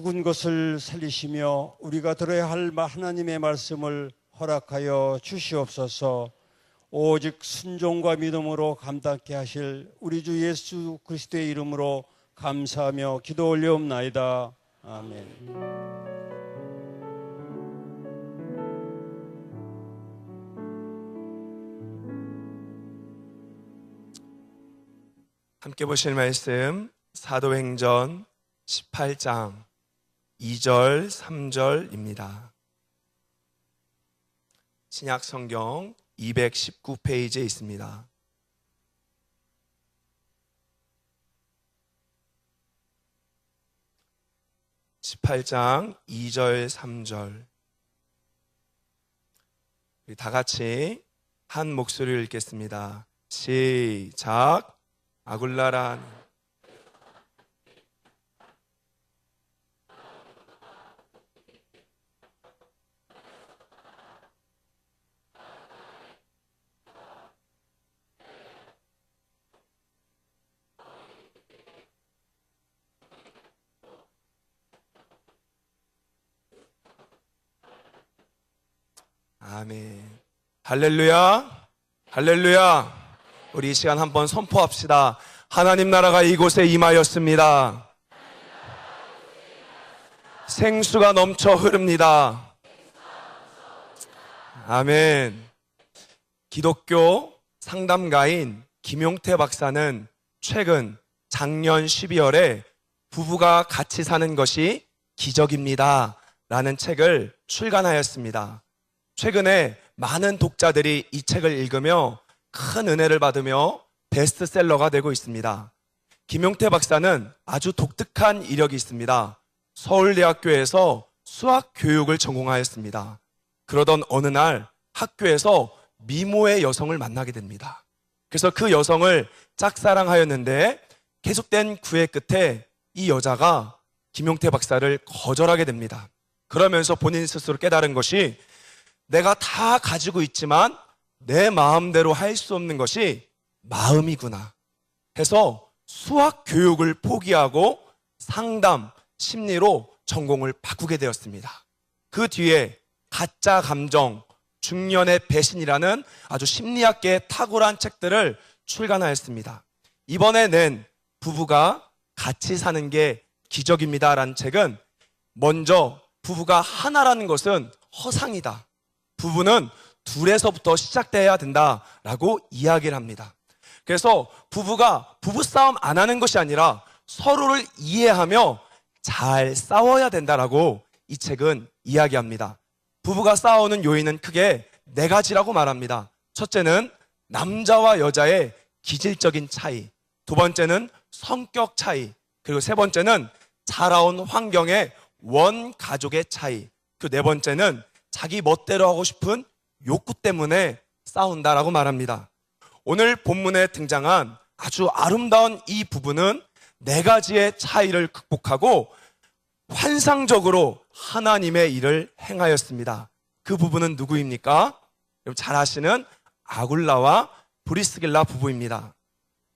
죽은 것을 살리시며 우리가 들어야 할 마- 하나님의 말씀을 허락하여 주시옵소서. 오직 순종과 믿음으로 감당케 하실 우리 주 예수 그리스도의 이름으로 감사하며 기도 올려옵나이다. 아멘. 함께 보실 말씀 사도행전 18장 2절 3절입니다. 신약 성경 219페이지에 있습니다. (18장) (2절) (3절) 우리 다 같이 한 목소리를 읽겠습니다 시작 아굴라란 아멘 할렐루야 할렐루야 우리 이 시간 한번 선포합시다. 하나님 나라가 이곳에 임하였습니다. 생수가 넘쳐 흐릅니다. 아멘. 기독교 상담가인 김용태 박사는 최근 작년 12월에 부부가 같이 사는 것이 기적입니다. 라는 책을 출간하였습니다. 최근에 많은 독자들이 이 책을 읽으며 큰 은혜를 받으며 베스트셀러가 되고 있습니다. 김용태 박사는 아주 독특한 이력이 있습니다. 서울대학교에서 수학 교육을 전공하였습니다. 그러던 어느 날 학교에서 미모의 여성을 만나게 됩니다. 그래서 그 여성을 짝사랑하였는데 계속된 구애 끝에 이 여자가 김용태 박사를 거절하게 됩니다. 그러면서 본인 스스로 깨달은 것이 내가 다 가지고 있지만 내 마음대로 할 수 없는 것이 마음이구나 해서 수학 교육을 포기하고 상담, 심리로 전공을 바꾸게 되었습니다. 그 뒤에 가짜 감정, 중년의 배신이라는 아주 심리학계의 탁월한 책들을 출간하였습니다. 이번에 낸 부부가 같이 사는 게 기적입니다라는 책은 먼저 부부가 하나라는 것은 허상이다. 부부는 둘에서부터 시작돼야 된다라고 이야기를 합니다. 그래서 부부가 부부싸움 안 하는 것이 아니라 서로를 이해하며 잘 싸워야 된다라고 이 책은 이야기합니다. 부부가 싸우는 요인은 크게 네 가지라고 말합니다. 첫째는 남자와 여자의 기질적인 차이. 두 번째는 성격 차이. 그리고 세 번째는 자라온 환경의 원 가족의 차이. 그 네 번째는 자기 멋대로 하고 싶은 욕구 때문에 싸운다라고 말합니다. 오늘 본문에 등장한 아주 아름다운 이 부분은 네 가지의 차이를 극복하고 환상적으로 하나님의 일을 행하였습니다. 그 부부는 누구입니까? 여러분 잘 아시는 아굴라와 브리스길라 부부입니다.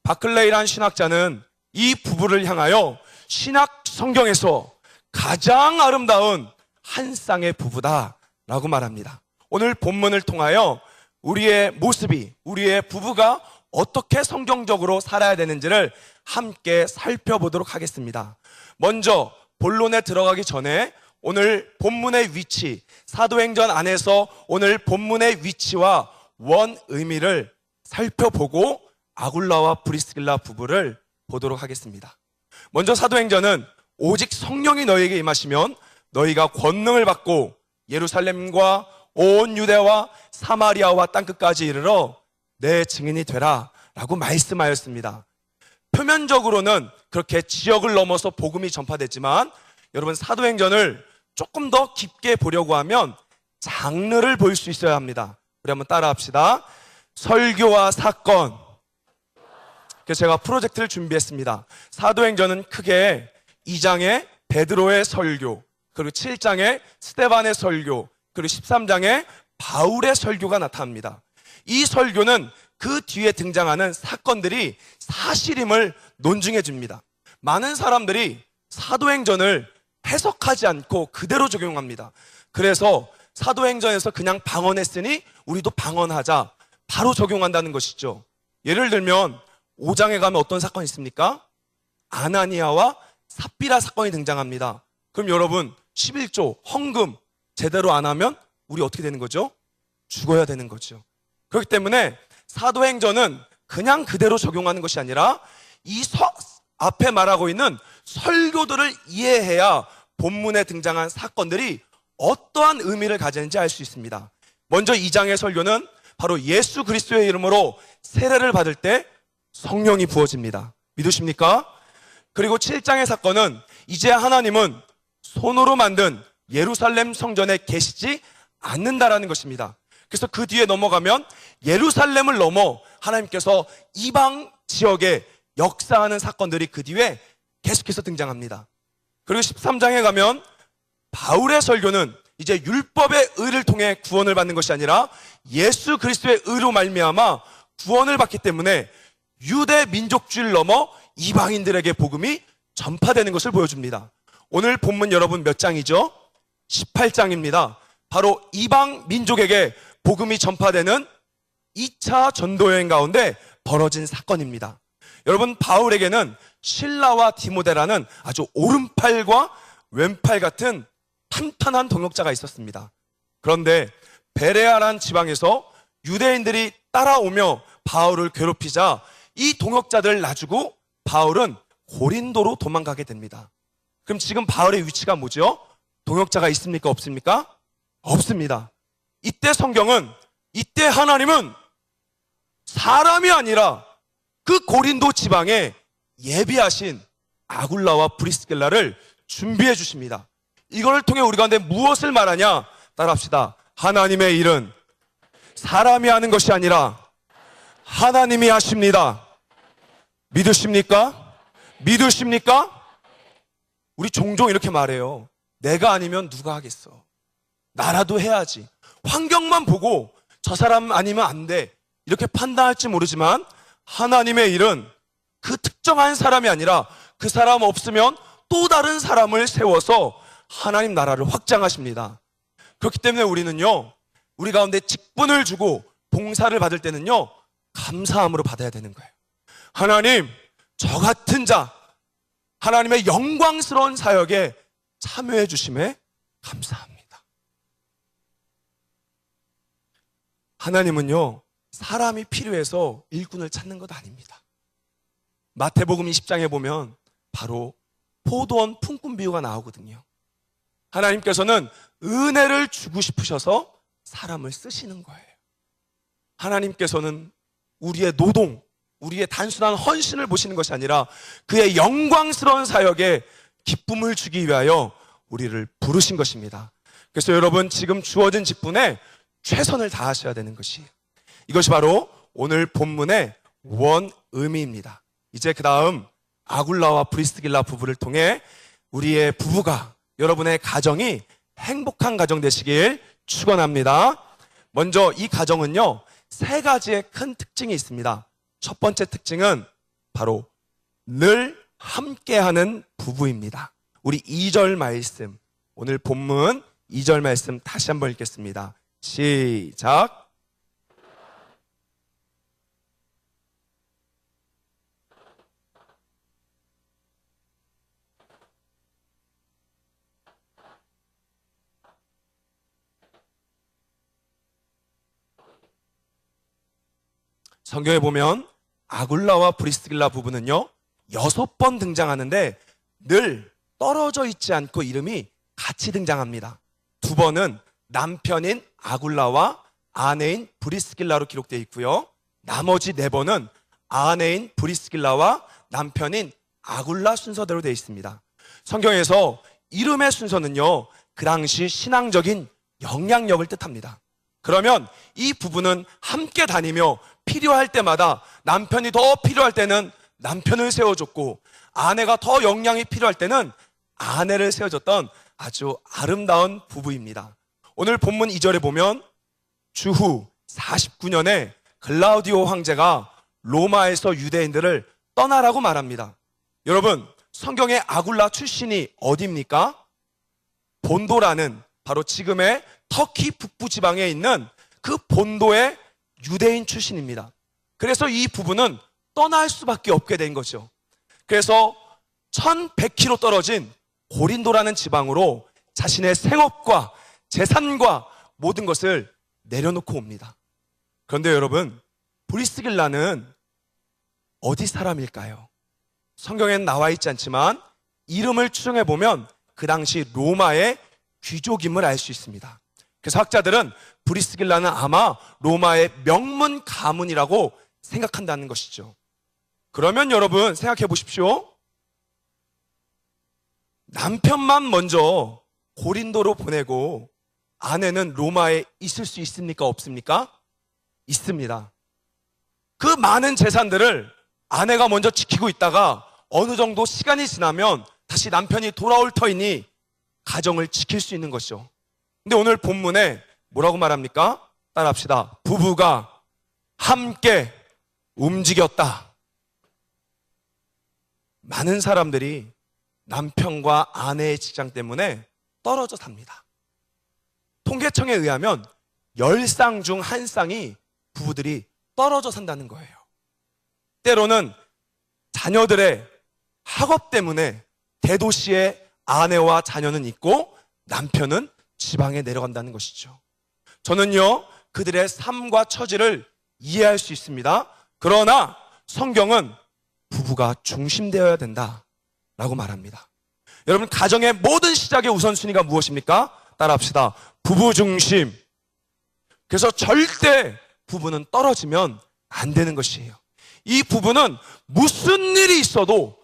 바클레이란 신학자는 이 부부를 향하여 신학 성경에서 가장 아름다운 한 쌍의 부부다 라고 말합니다. 오늘 본문을 통하여 우리의 모습이, 우리의 부부가 어떻게 성경적으로 살아야 되는지를 함께 살펴보도록 하겠습니다. 먼저 본론에 들어가기 전에 오늘 본문의 위치, 사도행전 안에서 오늘 본문의 위치와 원 의미를 살펴보고 아굴라와 브리스길라 부부를 보도록 하겠습니다. 먼저 사도행전은 오직 성령이 너희에게 임하시면 너희가 권능을 받고 예루살렘과 온 유대와 사마리아와 땅끝까지 이르러 내 증인이 되라 라고 말씀하였습니다. 표면적으로는 그렇게 지역을 넘어서 복음이 전파됐지만 여러분 사도행전을 조금 더 깊게 보려고 하면 장르를 볼 수 있어야 합니다. 우리 한번 따라 합시다. 설교와 사건. 그래서 제가 프로젝트를 준비했습니다. 사도행전은 크게 2장에 베드로의 설교, 그리고 7장에 스테반의 설교, 그리고 13장에 바울의 설교가 나타납니다. 이 설교는 그 뒤에 등장하는 사건들이 사실임을 논증해 줍니다. 많은 사람들이 사도행전을 해석하지 않고 그대로 적용합니다. 그래서 사도행전에서 그냥 방언했으니 우리도 방언하자. 바로 적용한다는 것이죠. 예를 들면 5장에 가면 어떤 사건이 있습니까? 아나니아와 삽비라 사건이 등장합니다. 그럼 여러분 11조 헌금 제대로 안 하면 우리 어떻게 되는 거죠? 죽어야 되는 거죠. 그렇기 때문에 사도행전은 그냥 그대로 적용하는 것이 아니라 이 서- 앞에 말하고 있는 설교들을 이해해야 본문에 등장한 사건들이 어떠한 의미를 가지는지 알 수 있습니다. 먼저 2장의 설교는 바로 예수 그리스도의 이름으로 세례를 받을 때 성령이 부어집니다. 믿으십니까? 그리고 7장의 사건은 이제 하나님은 손으로 만든 예루살렘 성전에 계시지 않는다라는 것입니다. 그래서 그 뒤에 넘어가면 예루살렘을 넘어 하나님께서 이방 지역에 역사하는 사건들이 그 뒤에 계속해서 등장합니다. 그리고 13장에 가면 바울의 설교는 이제 율법의 의를 통해 구원을 받는 것이 아니라 예수 그리스도의 의로 말미암아 구원을 받기 때문에 유대 민족주의를 넘어 이방인들에게 복음이 전파되는 것을 보여줍니다. 오늘 본문 여러분 몇 장이죠? 18장입니다. 바로 이방 민족에게 복음이 전파되는 2차 전도 여행 가운데 벌어진 사건입니다. 여러분 바울에게는 신라와 디모데라는 아주 오른팔과 왼팔 같은 탄탄한 동역자가 있었습니다. 그런데 베레아란 지방에서 유대인들이 따라오며 바울을 괴롭히자 이 동역자들 놔주고 바울은 고린도로 도망가게 됩니다. 그럼 지금 바울의 위치가 뭐죠? 동역자가 있습니까? 없습니까? 없습니다. 이때 성경은 이때 하나님은 사람이 아니라 그 고린도 지방에 예비하신 아굴라와 브리스길라를 준비해 주십니다. 이걸 통해 우리 가운데 무엇을 말하냐? 따라합시다. 하나님의 일은 사람이 하는 것이 아니라 하나님이 하십니다. 믿으십니까? 믿으십니까? 우리 종종 이렇게 말해요. 내가 아니면 누가 하겠어? 나라도 해야지. 환경만 보고 저 사람 아니면 안 돼. 이렇게 판단할지 모르지만 하나님의 일은 그 특정한 사람이 아니라 그 사람 없으면 또 다른 사람을 세워서 하나님 나라를 확장하십니다. 그렇기 때문에 우리는요, 우리 가운데 직분을 주고 봉사를 받을 때는요, 감사함으로 받아야 되는 거예요. 하나님, 저 같은 자, 하나님의 영광스러운 사역에 참여해 주심에 감사합니다. 하나님은요, 사람이 필요해서 일꾼을 찾는 것 아닙니다. 마태복음 20장에 보면 바로 포도원 품꾼 비유가 나오거든요. 하나님께서는 은혜를 주고 싶으셔서 사람을 쓰시는 거예요. 하나님께서는 우리의 노동, 우리의 단순한 헌신을 보시는 것이 아니라 그의 영광스러운 사역에 기쁨을 주기 위하여 우리를 부르신 것입니다. 그래서 여러분 지금 주어진 직분에 최선을 다하셔야 되는 것이에요. 이것이 바로 오늘 본문의 원 의미입니다. 이제 그 다음 아굴라와 브리스길라 부부를 통해 우리의 부부가 여러분의 가정이 행복한 가정 되시길 축원합니다. 먼저 이 가정은요 세 가지의 큰 특징이 있습니다. 첫 번째 특징은 바로 늘 함께하는 부부입니다. 우리 2절 말씀 오늘 본문 2절 말씀 다시 한번 읽겠습니다. 시작. 성경에 보면 아굴라와 브리스길라 부부는요 여섯 번 등장하는데 늘 떨어져 있지 않고 이름이 같이 등장합니다. 두 번은 남편인 아굴라와 아내인 브리스길라로 기록되어 있고요. 나머지 네 번은 아내인 브리스길라와 남편인 아굴라 순서대로 되어 있습니다. 성경에서 이름의 순서는요, 그 당시 신앙적인 영향력을 뜻합니다. 그러면 이 부부는 함께 다니며 필요할 때마다 남편이 더 필요할 때는 남편을 세워줬고 아내가 더 영향이 필요할 때는 아내를 세워줬던 아주 아름다운 부부입니다. 오늘 본문 2절에 보면 주후 49년에 글라우디오 황제가 로마에서 유대인들을 떠나라고 말합니다. 여러분, 성경의 아굴라 출신이 어디입니까? 본도라는 바로 지금의 터키 북부 지방에 있는 그 본도의 유대인 출신입니다. 그래서 이 부부는 떠날 수밖에 없게 된 거죠. 그래서 1100km 떨어진 고린도라는 지방으로 자신의 생업과 재산과 모든 것을 내려놓고 옵니다. 그런데 여러분, 브리스길라는 어디 사람일까요? 성경엔 나와 있지 않지만 이름을 추정해 보면 그 당시 로마의 귀족임을 알 수 있습니다. 그래서 학자들은 브리스길라는 아마 로마의 명문 가문이라고 생각한다는 것이죠. 그러면 여러분 생각해 보십시오. 남편만 먼저 고린도로 보내고 아내는 로마에 있을 수 있습니까? 없습니까? 있습니다. 그 많은 재산들을 아내가 먼저 지키고 있다가 어느 정도 시간이 지나면 다시 남편이 돌아올 터이니 가정을 지킬 수 있는 것이죠. 근데 오늘 본문에 뭐라고 말합니까? 따라합시다. 부부가 함께 움직였다. 많은 사람들이 남편과 아내의 직장 때문에 떨어져 삽니다. 통계청에 의하면 10쌍 중 한 쌍이 부부들이 떨어져 산다는 거예요. 때로는 자녀들의 학업 때문에 대도시에 아내와 자녀는 있고 남편은 지방에 내려간다는 것이죠. 저는요, 그들의 삶과 처지를 이해할 수 있습니다. 그러나 성경은 부부가 중심되어야 된다. 라고 말합니다. 여러분, 가정의 모든 시작의 우선순위가 무엇입니까? 따라합시다. 부부 중심. 그래서 절대 부부는 떨어지면 안 되는 것이에요. 이 부부는 무슨 일이 있어도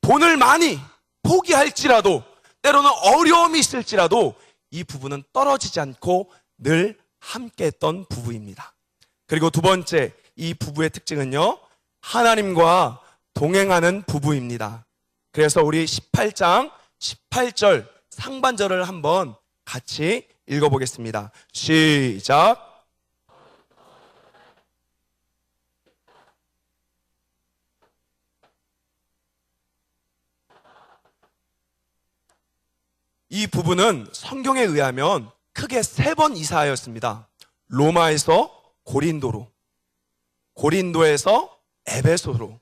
돈을 많이 포기할지라도 때로는 어려움이 있을지라도 이 부부는 떨어지지 않고 늘 함께 했던 부부입니다. 그리고 두 번째, 이 부부의 특징은요, 하나님과 동행하는 부부입니다. 그래서 우리 18장 18절 상반절을 한번 같이 읽어보겠습니다. 시작. 이 부분은 성경에 의하면 크게 세 번 이사하였습니다. 로마에서 고린도로, 고린도에서 에베소로,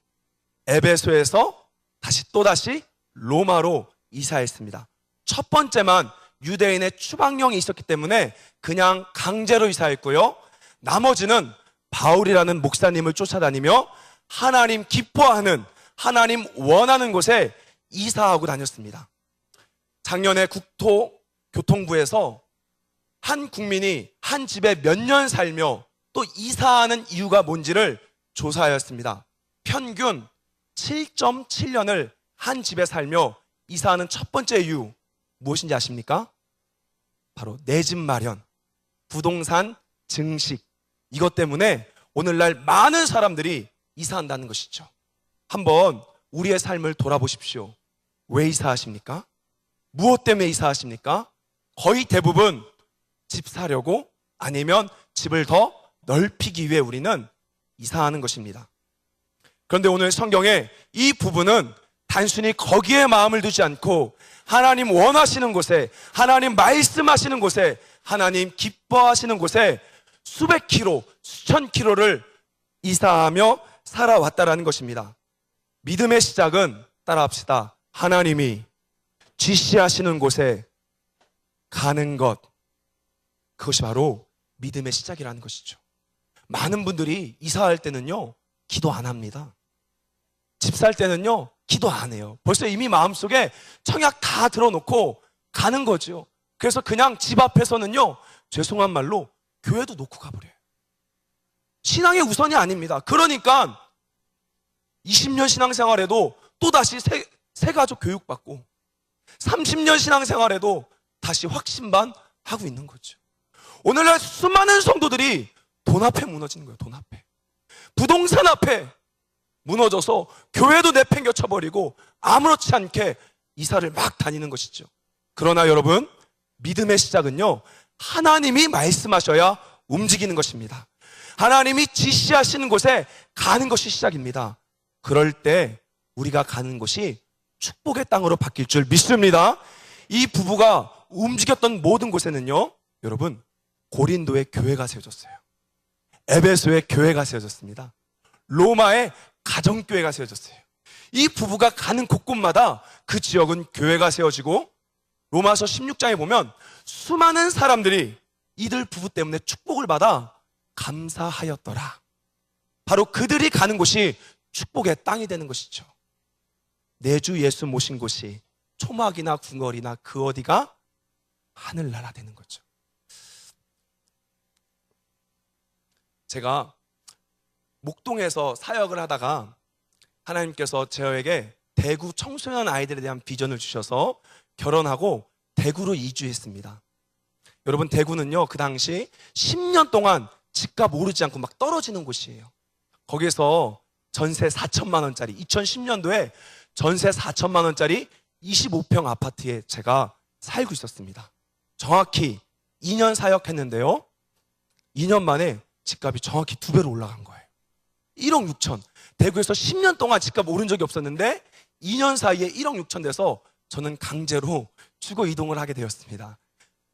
에베소에서 다시 또다시 로마로 이사했습니다. 첫 번째만 유대인의 추방령이 있었기 때문에 그냥 강제로 이사했고요. 나머지는 바울이라는 목사님을 쫓아다니며 하나님 기뻐하는, 하나님 원하는 곳에 이사하고 다녔습니다. 작년에 국토교통부에서 한 국민이 한 집에 몇 년 살며 또 이사하는 이유가 뭔지를 조사하였습니다. 평균 7.7년을 한 집에 살며 이사하는 첫 번째 이유 무엇인지 아십니까? 바로 내 집 마련, 부동산 증식 이것 때문에 오늘날 많은 사람들이 이사한다는 것이죠. 한번 우리의 삶을 돌아보십시오. 왜 이사하십니까? 무엇 때문에 이사하십니까? 거의 대부분 집 사려고 아니면 집을 더 넓히기 위해 우리는 이사하는 것입니다. 그런데 오늘 성경에 이 부분은 단순히 거기에 마음을 두지 않고 하나님 원하시는 곳에 하나님 말씀하시는 곳에 하나님 기뻐하시는 곳에 수백 킬로, 수천 킬로를 이사하며 살아왔다라는 것입니다. 믿음의 시작은 따라합시다. 하나님이 지시하시는 곳에 가는 것. 그것이 바로 믿음의 시작이라는 것이죠. 많은 분들이 이사할 때는요, 기도 안 합니다. 집 살 때는요, 기도 안 해요. 벌써 이미 마음속에 청약 다 들어놓고 가는 거죠. 그래서 그냥 집 앞에서는요, 죄송한 말로 교회도 놓고 가버려요. 신앙의 우선이 아닙니다. 그러니까 20년 신앙생활에도 또다시 새, 새 가족 교육받고 30년 신앙생활에도 다시 확신반 하고 있는 거죠. 오늘날 수많은 성도들이 돈 앞에 무너지는 거예요. 돈 앞에. 부동산 앞에 무너져서 교회도 내팽겨 쳐버리고 아무렇지 않게 이사를 막 다니는 것이죠. 그러나 여러분, 믿음의 시작은요, 하나님이 말씀하셔야 움직이는 것입니다. 하나님이 지시하시는 곳에 가는 것이 시작입니다. 그럴 때 우리가 가는 곳이 축복의 땅으로 바뀔 줄 믿습니다. 이 부부가 움직였던 모든 곳에는요, 여러분, 고린도의 교회가 세워졌어요. 에베소의 교회가 세워졌습니다. 로마의 가정교회가 세워졌어요. 이 부부가 가는 곳곳마다 그 지역은 교회가 세워지고 로마서 16장에 보면 수많은 사람들이 이들 부부 때문에 축복을 받아 감사하였더라. 바로 그들이 가는 곳이 축복의 땅이 되는 것이죠. 내 주 예수 모신 곳이 초막이나 궁궐이나 그 어디가 하늘나라 되는 거죠. 제가 목동에서 사역을 하다가 하나님께서 저에게 대구 청소년 아이들에 대한 비전을 주셔서 결혼하고 대구로 이주했습니다. 여러분 대구는요 그 당시 10년 동안 집값 오르지 않고 막 떨어지는 곳이에요. 거기서 전세 4천만 원짜리 2010년도에 전세 4천만 원짜리 25평 아파트에 제가 살고 있었습니다. 정확히 2년 사역했는데요. 2년 만에 집값이 정확히 두 배로 올라간 거예요. 1억 6천. 대구에서 10년 동안 집값 오른 적이 없었는데 2년 사이에 1억 6천 돼서 저는 강제로 주거 이동을 하게 되었습니다.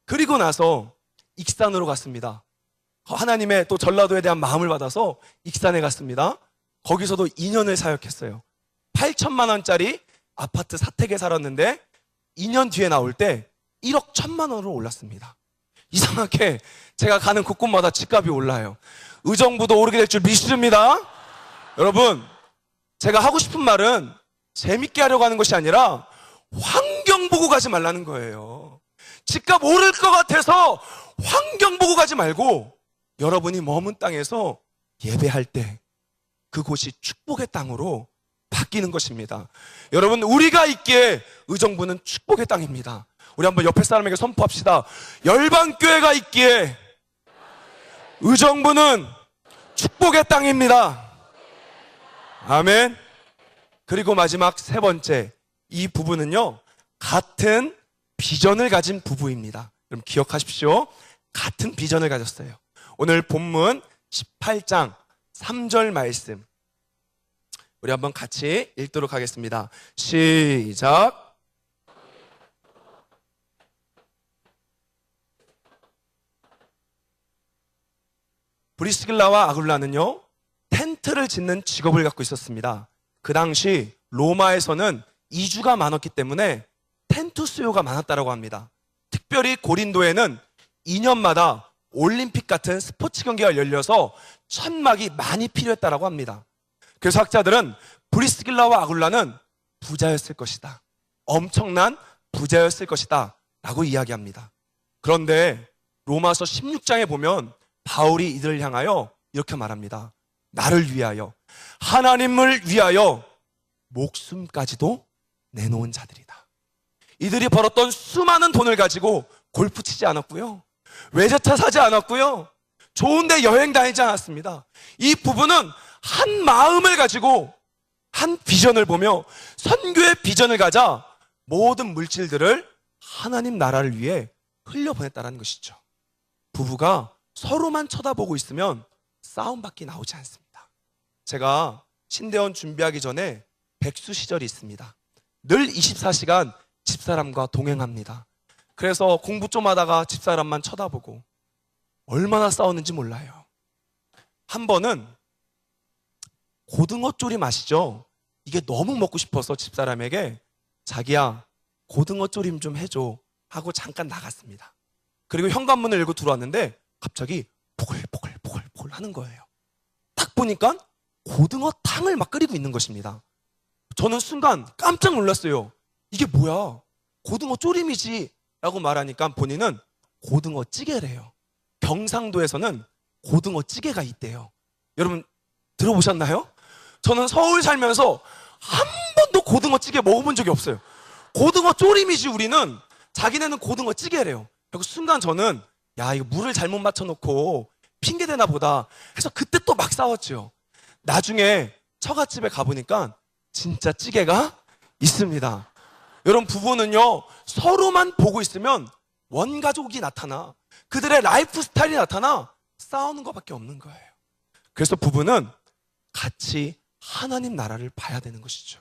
그리고 나서 익산으로 갔습니다. 하나님의 또 전라도에 대한 마음을 받아서 익산에 갔습니다. 거기서도 2년을 사역했어요. 8천만 원짜리 아파트 사택에 살았는데 2년 뒤에 나올 때 1억 1천만 원으로 올랐습니다. 이상하게 제가 가는 곳곳마다 집값이 올라요. 의정부도 오르게 될 줄 믿습니다. 여러분, 제가 하고 싶은 말은 재밌게 하려고 하는 것이 아니라 환경 보고 가지 말라는 거예요. 집값 오를 것 같아서 환경 보고 가지 말고 여러분이 머문 땅에서 예배할 때 그곳이 축복의 땅으로 바뀌는 것입니다. 여러분, 우리가 있기에 의정부는 축복의 땅입니다. 우리 한번 옆에 사람에게 선포합시다. 열방교회가 있기에 의정부는 축복의 땅입니다. 아멘. 그리고 마지막 세 번째, 이 부부는요, 같은 비전을 가진 부부입니다. 그럼 기억하십시오. 같은 비전을 가졌어요. 오늘 본문 18장 3절 말씀. 우리 한번 같이 읽도록 하겠습니다. 시작. 브리스길라와 아굴라는요, 텐트를 짓는 직업을 갖고 있었습니다. 그 당시 로마에서는 이주가 많았기 때문에 텐트 수요가 많았다고 합니다. 특별히 고린도에는 2년마다 올림픽 같은 스포츠 경기가 열려서 천막이 많이 필요했다고 합니다. 그래서 학자들은 브리스길라와 아굴라는 부자였을 것이다. 엄청난 부자였을 것이다. 라고 이야기합니다. 그런데 로마서 16장에 보면 바울이 이들을 향하여 이렇게 말합니다. 나를 위하여, 하나님을 위하여 목숨까지도 내놓은 자들이다. 이들이 벌었던 수많은 돈을 가지고 골프 치지 않았고요. 외제차 사지 않았고요. 좋은데 여행 다니지 않았습니다. 이 부부는 한 마음을 가지고 한 비전을 보며 선교의 비전을 가자 모든 물질들을 하나님 나라를 위해 흘려보냈다는 것이죠. 부부가 서로만 쳐다보고 있으면 싸움밖에 나오지 않습니다. 제가 신대원 준비하기 전에 백수 시절이 있습니다. 늘 24시간 집사람과 동행합니다. 그래서 공부 좀 하다가 집사람만 쳐다보고 얼마나 싸웠는지 몰라요. 한 번은 고등어 조림 아시죠? 이게 너무 먹고 싶어서 집사람에게 자기야 고등어 조림 좀 해줘 하고 잠깐 나갔습니다. 그리고 현관문을 열고 들어왔는데 갑자기 보글보글 보글보글 하는 거예요. 딱 보니까 고등어 탕을 막 끓이고 있는 것입니다. 저는 순간 깜짝 놀랐어요. 이게 뭐야? 고등어 조림이지. 라고 말하니까 본인은 고등어 찌개래요. 경상도에서는 고등어 찌개가 있대요. 여러분 들어보셨나요? 저는 서울 살면서 한 번도 고등어 찌개 먹어본 적이 없어요. 고등어 조림이지 우리는 자기네는 고등어 찌개래요. 그리고 순간 저는 야 이거 물을 잘못 맞춰놓고 핑계 대나 보다 해서 그때 또 막 싸웠죠. 나중에 처갓집에 가보니까 진짜 찌개가 있습니다. 여러분 부부는요 서로만 보고 있으면 원가족이 나타나 그들의 라이프 스타일이 나타나 싸우는 것밖에 없는 거예요. 그래서 부부는 같이 하나님 나라를 봐야 되는 것이죠.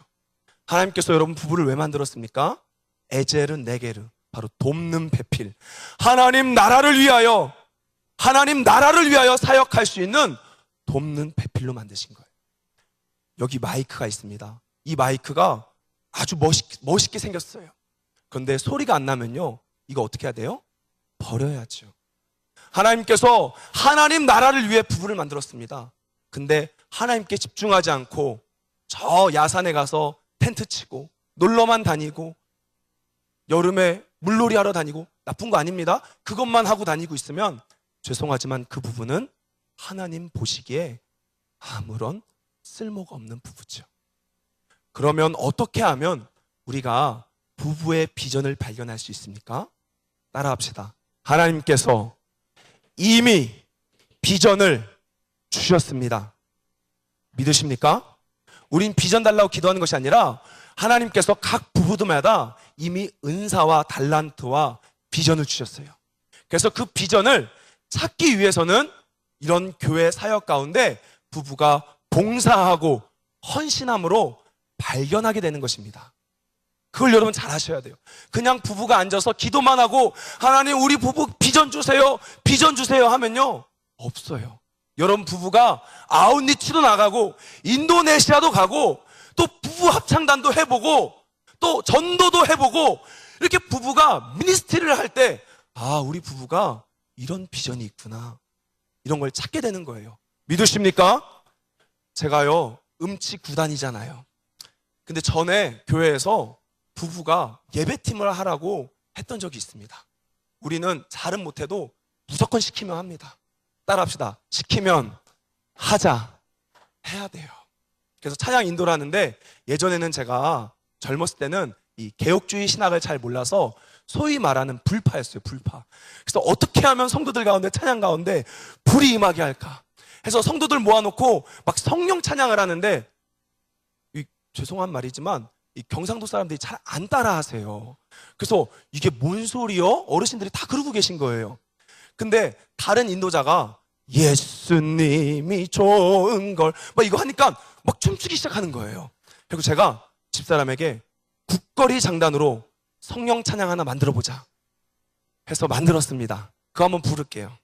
하나님께서 여러분 부부를 왜 만들었습니까? 에제르 네게르 바로 돕는 배필. 하나님 나라를 위하여, 하나님 나라를 위하여 사역할 수 있는 돕는 배필로 만드신 거예요. 여기 마이크가 있습니다. 이 마이크가 아주 멋있, 멋있게 생겼어요. 그런데 소리가 안 나면요. 이거 어떻게 해야 돼요? 버려야죠. 하나님께서 하나님 나라를 위해 부부를 만들었습니다. 근데 하나님께 집중하지 않고 저 야산에 가서 텐트 치고 놀러만 다니고 여름에 물놀이 하러 다니고 나쁜 거 아닙니다. 그것만 하고 다니고 있으면 죄송하지만 그 부부는 하나님 보시기에 아무런 쓸모가 없는 부부죠. 그러면 어떻게 하면 우리가 부부의 비전을 발견할 수 있습니까? 따라합시다. 하나님께서 이미 비전을 주셨습니다. 믿으십니까? 우린 비전 달라고 기도하는 것이 아니라 하나님께서 각 부부들마다 이미 은사와 달란트와 비전을 주셨어요. 그래서 그 비전을 찾기 위해서는 이런 교회 사역 가운데 부부가 봉사하고 헌신함으로 발견하게 되는 것입니다. 그걸 여러분 잘 아셔야 돼요. 그냥 부부가 앉아서 기도만 하고 하나님 우리 부부 비전 주세요. 비전 주세요 하면요. 없어요. 여러분 부부가 아웃리치도 나가고 인도네시아도 가고 또 부부 합창단도 해보고 또 전도도 해보고 이렇게 부부가 미니스트리를 할 때 아, 우리 부부가 이런 비전이 있구나. 이런 걸 찾게 되는 거예요. 믿으십니까? 제가요, 음치 구단이잖아요. 근데 전에 교회에서 부부가 예배팀을 하라고 했던 적이 있습니다. 우리는 잘은 못해도 무조건 시키면 합니다. 따라합시다. 시키면 하자. 해야 돼요. 그래서 찬양 인도를 하는데 예전에는 제가 젊었을 때는 이 개혁주의 신학을 잘 몰라서 소위 말하는 불파였어요, 불파. 그래서 어떻게 하면 성도들 가운데 찬양 가운데 불이 임하게 할까? 해서 성도들 모아놓고 막 성령 찬양을 하는데 이, 죄송한 말이지만 이 경상도 사람들이 잘 안 따라하세요. 그래서 이게 뭔 소리요? 어르신들이 다 그러고 계신 거예요. 근데 다른 인도자가 예수님이 좋은 걸 막 이거 하니까 막 춤추기 시작하는 거예요. 그리고 제가 집사람에게 국거리 장단으로 성령 찬양 하나 만들어 보자 해서 만들었습니다. 그거 한번 부를게요.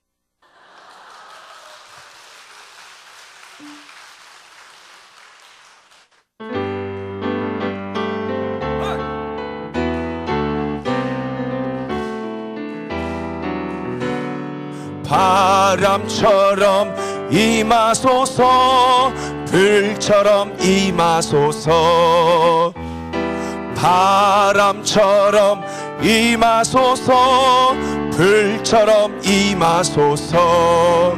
바람처럼 임하소서 불처럼 임하소서. 바람처럼 임하소서 불처럼 임하소서.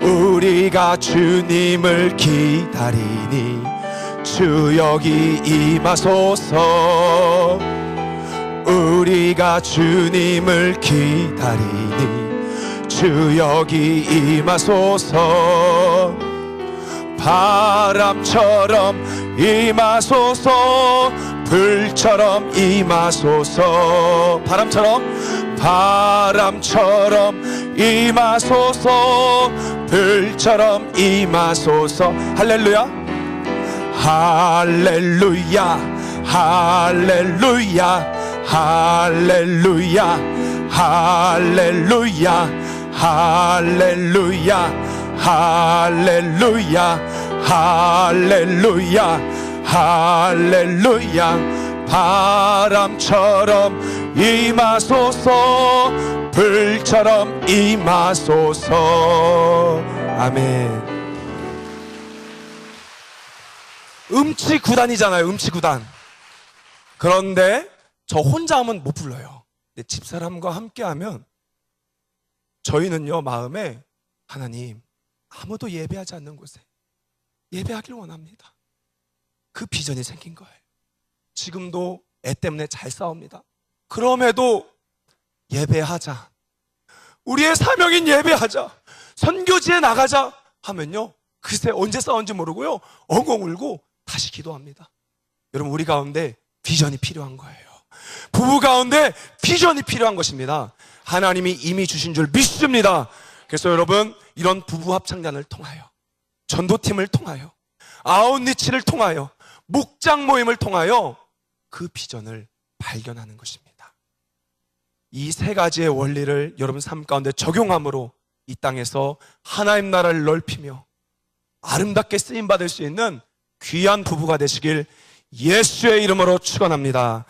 우리가 주님을 기다리니 주 여기 임하소서. 우리가 주님을 기다리니 주 여기 임하소서. 바람처럼 임하소서. 불처럼 임하소서. 바람처럼? 바람처럼 임하소서. 불처럼 임하소서. 할렐루야. 할렐루야. 할렐루야. 할렐루야. 할렐루야 할렐루야 할렐루야 할렐루야 할렐루야. 바람처럼 임하소서 불처럼 임하소서. 아멘. 음치 구단이잖아요 음치 구단. 그런데 저 혼자 하면 못 불러요. 집사람과 함께 하면 저희는요 마음에 하나님 아무도 예배하지 않는 곳에 예배하길 원합니다. 그 비전이 생긴 거예요. 지금도 애 때문에 잘 싸웁니다. 그럼에도 예배하자. 우리의 사명인 예배하자. 선교지에 나가자 하면요. 글쎄 언제 싸운지 모르고요. 엉엉 울고 다시 기도합니다. 여러분 우리 가운데 비전이 필요한 거예요. 부부 가운데 비전이 필요한 것입니다. 하나님이 이미 주신 줄 믿습니다. 그래서 여러분 이런 부부 합창단을 통하여 전도팀을 통하여 아웃리치를 통하여 목장 모임을 통하여 그 비전을 발견하는 것입니다. 이 세 가지의 원리를 여러분 삶 가운데 적용함으로 이 땅에서 하나님 나라를 넓히며 아름답게 쓰임 받을 수 있는 귀한 부부가 되시길 예수의 이름으로 축원합니다.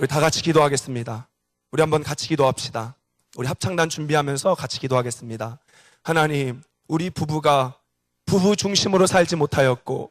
우리 다 같이 기도하겠습니다. 우리 한번 같이 기도합시다. 우리 합창단 준비하면서 같이 기도하겠습니다. 하나님, 우리 부부가 부부 중심으로 살지 못하였고